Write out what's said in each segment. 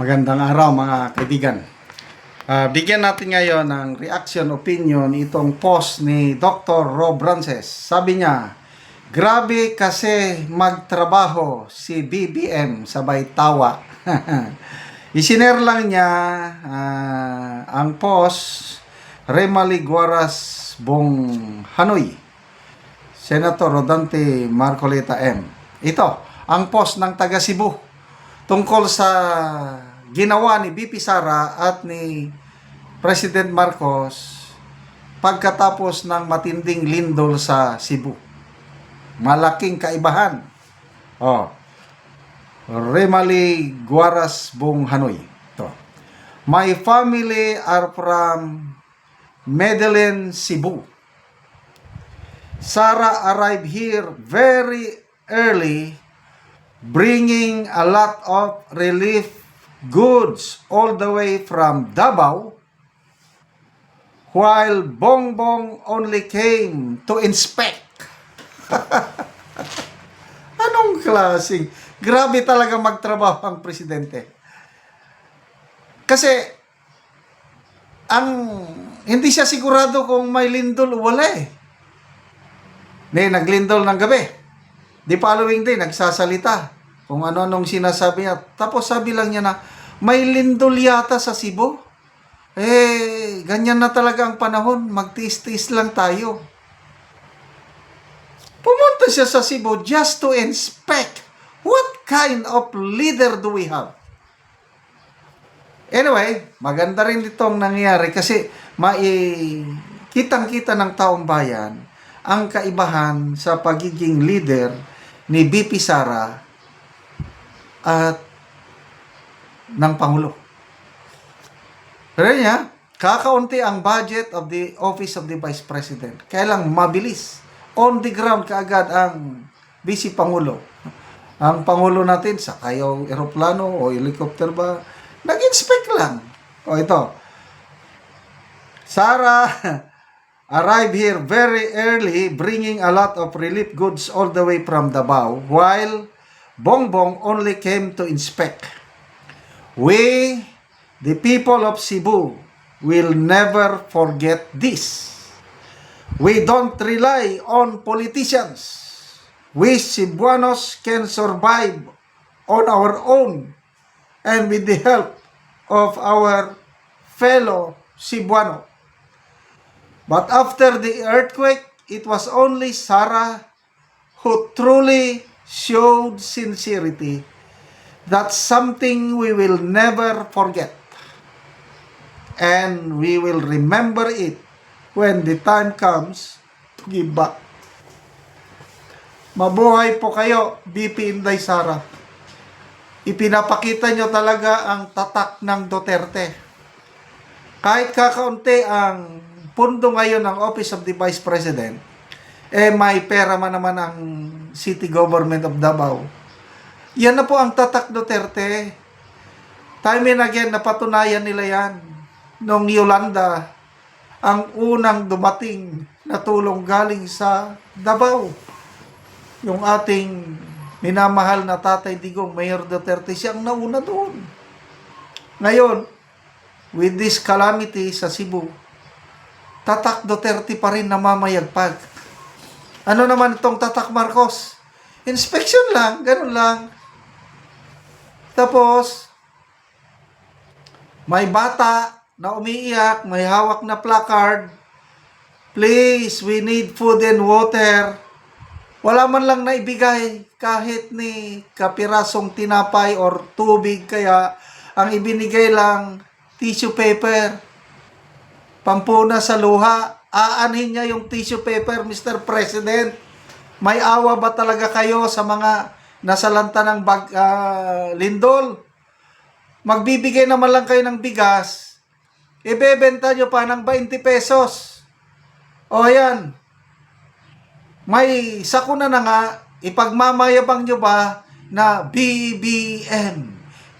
Magandang araw mga kaibigan. Ah, bigyan natin ngayon ng reaction opinion itong post ni Dr. Rob Rances. Sabi niya, grabe kasi magtrabaho si BBM sabay tawa. Isiner lang niya ah, ang post Remali Guaras Bong Hanoy. Senator Rodante Marcoleta M. Ito, ang post ng taga Cebu tungkol sa ginawa ni BP Sara at ni President Marcos pagkatapos ng matinding lindol sa Cebu. Malaking kaibahan. Oh. Remali Guaras Bong Hanoy. Ito. My family are from Medellin, Cebu. Sarah arrived here very early bringing a lot of relief goods all the way from Davao while Bongbong only came to inspect. Anong klaseng? Grabe talaga magtrabaho ang presidente. Kasi ang hindi siya sigurado kung may lindol o wala eh. Hindi, naglindol ng gabi. The following day, nagsasalita kung ano-anong sinasabi niya. Tapos sabi lang niya na, may lindol yata sa Cebu. Eh, ganyan na talaga ang panahon. Magtiis-tiis lang tayo. Pumunta siya sa Cebu just to inspect what kind of leader do we have. Anyway, maganda rin itong nangyari kasi mai kitang-kita ng taong bayan ang kaibahan sa pagiging leader ni BP Sara at ng Pangulo. Pero niya, kakaunti ang budget of the Office of the Vice President. Kaya lang mabilis. On the ground kaagad ang Vice Pangulo. Ang Pangulo natin, sa kayo eroplano o helicopter ba, nag-inspect lang. O ito, Sarah arrived here very early bringing a lot of relief goods all the way from Davao while Bongbong only came to inspect. We, the people of Cebu, will never forget this. We don't rely on politicians. We Cebuanos can survive on our own and with the help of our fellow Cebuano. But after the earthquake, it was only Sarah who truly showed sincerity. That's something we will never forget. And we will remember it when the time comes to give back. Mabuhay po kayo, BP Inday Sara. Ipinapakita nyo talaga ang tatak ng Duterte. Kahit kakaunti ang pundo ngayon ng Office of the Vice President, eh may pera man naman ang City Government of Davao. Yan na po ang tatak Duterte. Time and again, napatunayan nila yan. Nung Yolanda, ang unang dumating na tulong galing sa Davao. Yung ating minamahal na Tatay Digong, Mayor Duterte, siyang nauna doon. Ngayon, with this calamity sa Cebu, Tatak Duterte pa rin namamayagpag. Ano naman itong Tatak Marcos? Inspection lang, ganun lang. Tapos, may bata na umiiyak, may hawak na placard. Please, we need food and water. Wala man lang naibigay kahit ni kapirasong tinapay or tubig kaya ang ibinigay lang tissue paper. Pampuna sa luha. Aanhin niya yung tissue paper, Mr. President. May awa ba talaga kayo sa mga nasalanta ng bag, ah, lindol? Magbibigay naman lang kayo ng bigas. Ibebenta nyo pa ng 20 pesos. O yan. May sakuna na nga, ipagmamayabang nyo ba na BBM,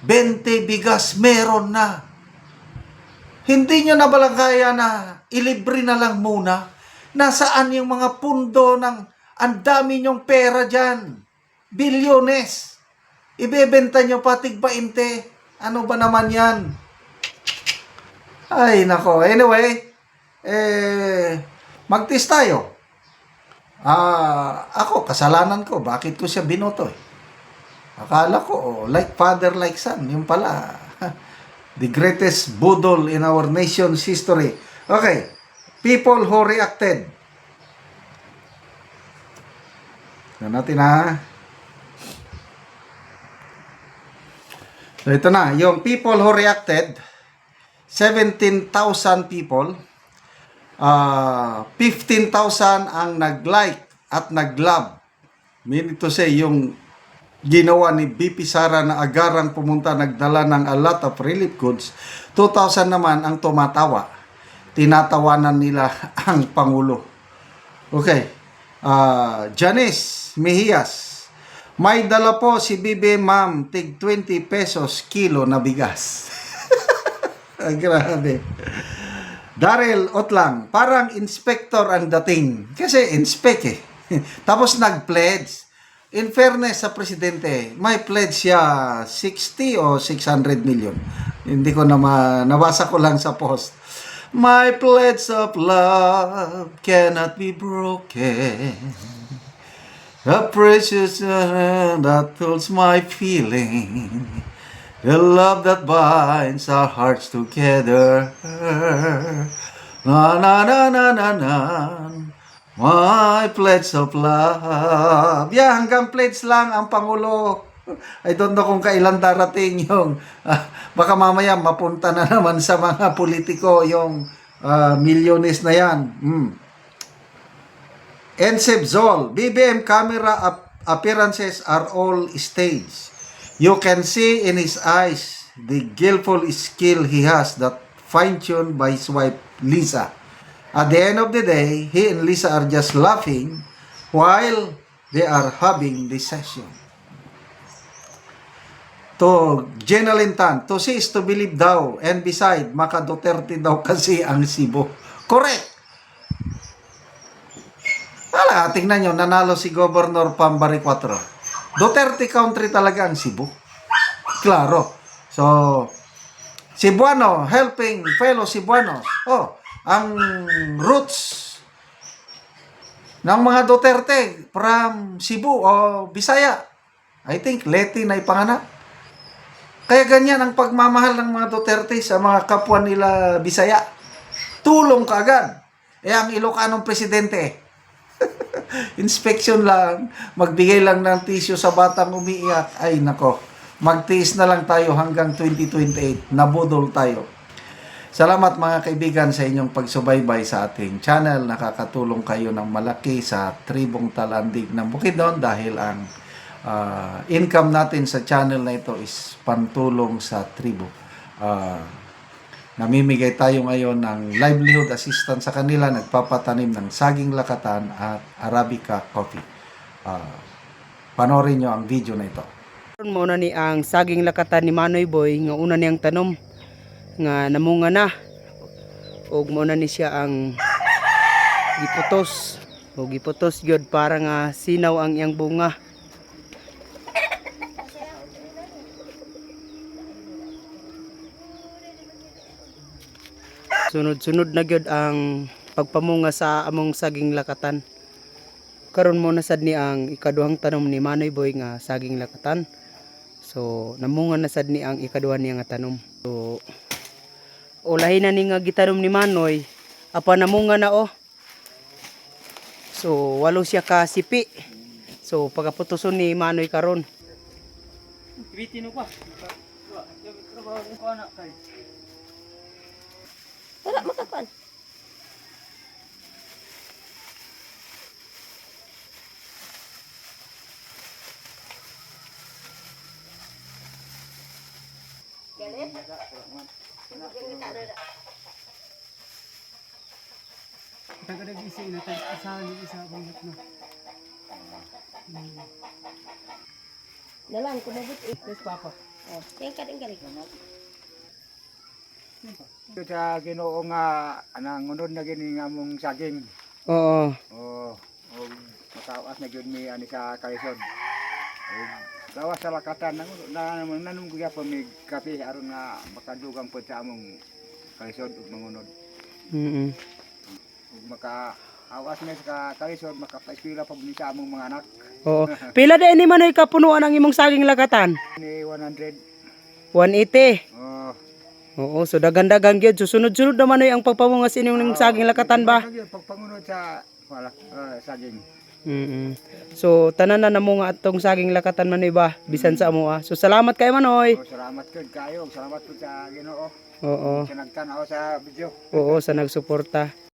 20 bigas meron na. Hindi nyo na balang kaya na ilibre na lang muna? Nasaan yung mga pundo ng ang dami nyong pera dyan? Bilyones. Ibebenta nyo pa tig 20. Ano ba naman yan? Ay, nako. Anyway, eh, mag-test tayo. Ah, ako, kasalanan ko. Bakit ko siya binoto eh? Akala ko, oh, like father, like son. Yung pala, the greatest budol in our nation's history. Okay, people who reacted. Tignan natin ha. So ito na, yung people who reacted, 17,000 people, ah 15,000 ang nag-like at nag-love. Meaning to say, yung ginawa ni BP Sara na agarang pumunta nagdala ng a lot of relief goods, 2,000 naman ang tumatawa. Tinatawanan nila ang Pangulo. Okay. Ah, Janice Mejias. May dala po si BB Ma'am tig 20 pesos kilo na bigas. Ah, Grabe. Daryl Otlang, parang inspector ang dating. Kasi inspect eh. Tapos nag-pledge. In fairness sa presidente, may pledge siya 60 o 600 million. Hindi ko na ma- nabasa ko lang sa post. My pledge of love cannot be broken. A precious that holds my feeling. The love that binds our hearts together. Na na na na na na. My pledge of love. Yeah, hanggang pledge lang ang Pangulo. I don't know kung kailan darating yung ah, baka mamaya mapunta na naman sa mga politiko yung ah, milyones na yan. Hmm. Ensep Zol, BBM camera ap- appearances are all staged. You can see in his eyes the skillful skill he has that fine-tuned by his wife Lisa. At the end of the day, he and Lisa are just laughing while they are having this session. To Jenalyn Tan, to is to believe daw. And beside, Maka Duterte daw kasi ang Cebu. Correct! Wala, tingnan nyo, nanalo si Governor Pambari 4. Duterte country talaga ang Cebu. Klaro. So, Cebuano, helping fellow Cebuanos. Oh, ang roots ng mga Duterte from Cebu o Bisaya. I think Leti na ipanganak. Kaya ganyan ang pagmamahal ng mga Duterte sa mga kapwa nila Bisaya. Tulong kaagad. Eh ang Ilocanong presidente, inspection lang, magbigay lang ng tissue sa batang umiiyak. Ay nako, magtiis na lang tayo hanggang 2028. Nabudol tayo. Salamat mga kaibigan sa inyong pagsubaybay sa ating channel. Nakakatulong kayo ng malaki sa tribong talandig ng Bukidnon dahil ang ah, income natin sa channel na ito is pantulong sa tribo. Ah, namimigay tayo ngayon ng livelihood assistance sa kanila, nagpapatanim ng saging lakatan at Arabica coffee. Ah, panoorin nyo ang video na ito. Karon mo na ni ang saging lakatan ni Manoy Boy nga una niyang tanom nga namunga na. Og mo na ni siya ang giputos. O giputos gyud para nga sinaw ang iyang bunga. Sunod-sunod na gyud ang pagpamunga sa among saging lakatan. Karon mo na sad ni ang ikaduhang tanom ni Manoy Boy nga saging lakatan. So, namunga na sad ni ang ikaduha niya nga tanom. So, ulahi na ni nga gitanom ni Manoy, apa namunga na oh. So, walo siya ka sipi. So, pagaputuson ni Manoy karon. Bitino pa. Wala makakuan. Galit? Galit ada dah. Tagadagising na tag asahan ni isa bangat na. Dalam ko mabut eh. Yes, papa. Oh, tingkat tingkat. Ito sa Ginoo nga anang unod na gini nga mong saging. Oo. O o matawas na gyud mi ani sa kalisod. Gawa sa lakatan na nanon ko gyapon mig kape aron nga makadugang po sa among kalisod ug mangunod. Mm. Ug maka awas na sa kalisod makapaeskwela pa sa among mga anak Oo. Pila din ni Manoy kapunuan ang imong saging lakatan? ni 100. 180. Oh, Oo, so dagan-dagan gyud. So sunod-sunod naman ay ang pagpamungas inyong saging lakatan ba? Pagpangunod sa wala ah, saging. Mm. So tanan na namo nga atong saging lakatan Manoy ba bisan sa amo ah. So salamat kay Manoy. Oh, salamat kid kayo, salamat po sa Ginoo Oo. sa nagtan-aw sa video. Oo, sa nagsuporta.